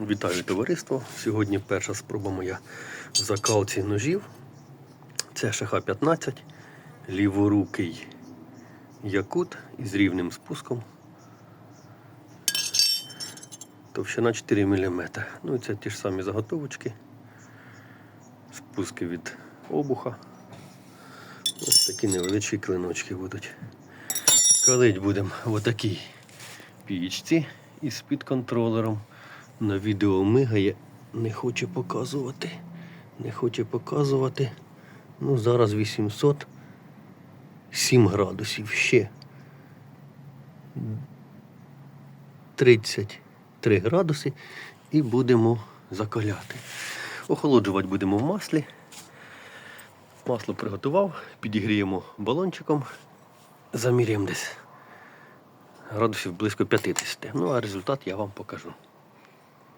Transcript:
Вітаю товариство. Сьогодні перша спроба моя в закалці ножів. Це ШХ-15, ліворукий якут із рівним спуском. Товщина 4 мм. Ну і це ті ж самі заготовочки. Спуски від обуха. Ось такі невеличкі клиночки будуть. Калить будемо в отакій пічці із підконтролером. На відео мигає, не хоче показувати. Не хоче показувати. Ну, зараз 807 градусів ще. 33 градуси і будемо закаляти. Охолоджувати будемо в маслі. Масло приготував, підігріємо балончиком, заміряємо десь градусів близько 50. Ну а результат я вам покажу.